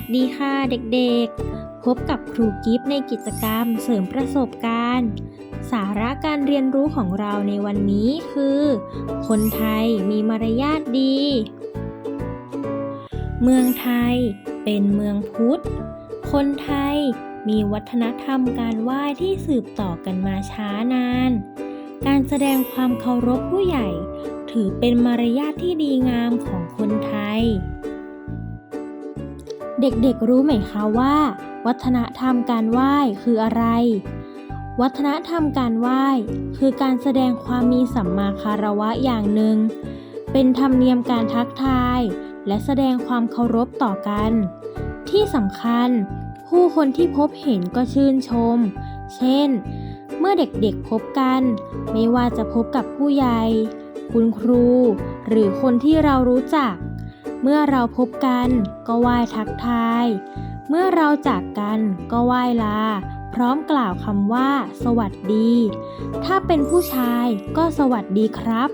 สดีค่ะเด็กๆ พบกับครูกิฟในกิจกรรมเสริมประสบการณ์ สาระการเรียนรู้ของเราในวันนี้คือ คนไทยมีมารยาทดี เมืองไทยเป็นเมืองพุทธ คนไทยมีวัฒนธรรมการไหว้ที่สืบต่อกันมาช้านาน การแสดงความเคารพผู้ใหญ่ ถือเป็นมารยาทที่ดีงามของคนไทย เด็กๆรู้ไหมคะว่า วัฒนธรรมการไหว้คืออะไร วัฒนธรรมการไหว้คือการแสดงความมีสัมมาคารวะอย่างหนึ่ง เป็นธรรมเนียมการทักทาย และแสดงความเคารพต่อกัน ที่สำคัญ ผู้คนที่พบเห็นก็ชื่นชม เช่น เมื่อเด็กๆพบกัน ไม่ว่าจะพบกับผู้ใหญ่ คุณครู หรือคนที่เรารู้จัก เมื่อเราพบกันก็ไหว้ทักทาย เมื่อเราจากกันก็ไหว้ลา พร้อมกล่าวคำว่า สวัสดี ถ้าเป็นผู้ชายก็สวัสดีครับ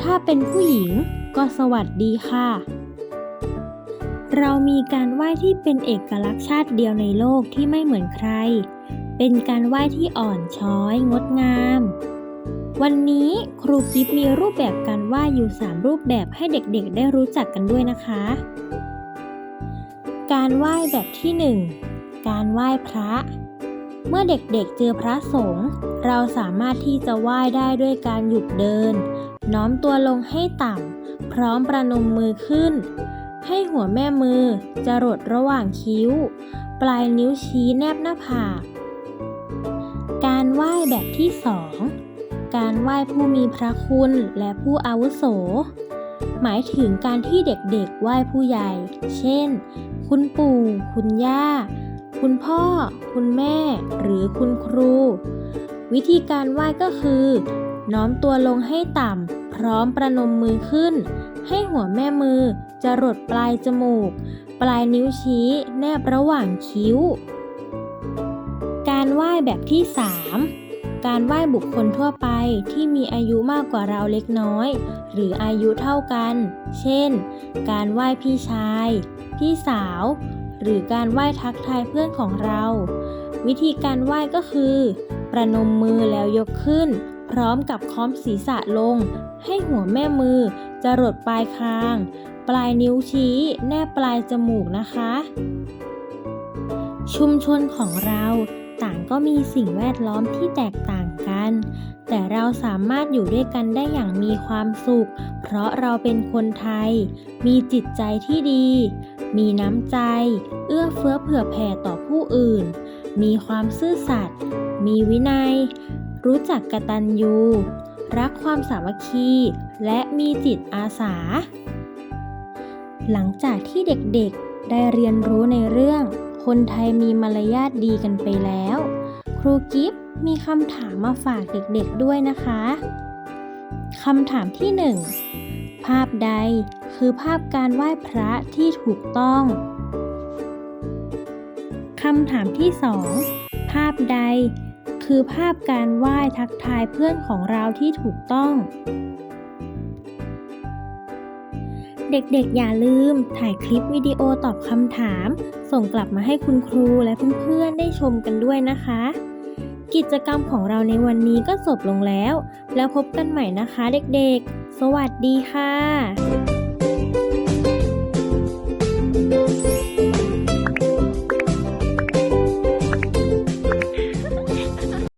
ถ้าเป็นผู้หญิงก็สวัสดีค่ะ เรามีการไหว้ที่เป็นเอกลักษณ์ชาติเดียวในโลกที่ไม่เหมือนใคร เป็นการไหว้ที่อ่อนช้อยงดงาม วันนี้ครูกิฟมีรูปแบบการไหวอยู่ 3 รูปแบบให้เด็กๆ ได้รู้จักกันด้วยนะคะ การไหว้แบบที่ 1 การไหว้พระ เมื่อเด็กๆ เจอพระสงฆ์เราสามารถที่จะไหว้ได้ด้วยการหยุดเดิน น้อมตัวลงให้ต่ำ พร้อมประนมมือขึ้น ให้หัวแม่มือจรดระหว่างคิ้ว ปลายนิ้วชี้แนบหน้าผาก การไหว้แบบที่สอง การไหว้ผู้มีพระคุณและผู้อาวุโส หมายถึงการที่เด็กๆ ไหว้ผู้ใหญ่ เช่น คุณปู่ คุณย่า คุณพ่อ คุณแม่ หรือคุณครู วิธีการไหว้ก็คือ น้อมตัวลงให้ต่ำ พร้อมประนมมือขึ้น ให้หัวแม่มือจรดปลายจมูก ปลายนิ้วชี้ แนบระหว่างคิ้ว การไหว้แบบที่ 3 การไหว้บุคคลทั่วไปที่มีอายุมากกว่าเราเล็กน้อย หรืออายุเท่ากัน เช่น การไหว้พี่ชาย พี่สาว หรือการไหว้ทักทายเพื่อนของเรา วิธีการไหว้ก็คือ ประนมมือแล้วยกขึ้น พร้อมกับค้อมศีรษะลง ให้หัวแม่มือจะรดปลายคาง ปลายนิ้วชี้ แนบปลายจมูกนะคะ ชุมชนของเรา ต่างก็มีสิ่งแวดล้อมที่แตกต่างกัน แต่เราสามารถอยู่ด้วยกันได้อย่างมีความสุข เพราะเราเป็นคนไทย มีจิตใจที่ดี มีน้ำใจ เอื้อเฟื้อเผื่อแผ่ต่อผู้อื่น มีความซื่อสัตย์ มีวินัย รู้จักกตัญญู รักความสามัคคี และมีจิตอาสา หลังจากที่เด็กๆได้เรียนรู้ในเรื่อง คนไทยมีมารยาทดีกันไปแล้ว ครูกิฟมีคำถามมาฝากเด็กๆด้วยนะคะคำถามที่ 1 ภาพใดคือภาพการไหว้พระที่ถูกต้องคำถามที่ 2 ภาพใด คือภาพการไหว้ทักทายเพื่อนของเราที่ถูกต้อง เด็กๆ อย่าลืม ถ่ายคลิปวิดีโอตอบคำถาม ส่งกลับมาให้คุณครูและเพื่อนๆ ได้ชมกันด้วยนะคะ กิจกรรมของเราในวันนี้ก็จบลงแล้ว แล้วพบกันใหม่นะคะเด็กๆ สวัสดีค่ะ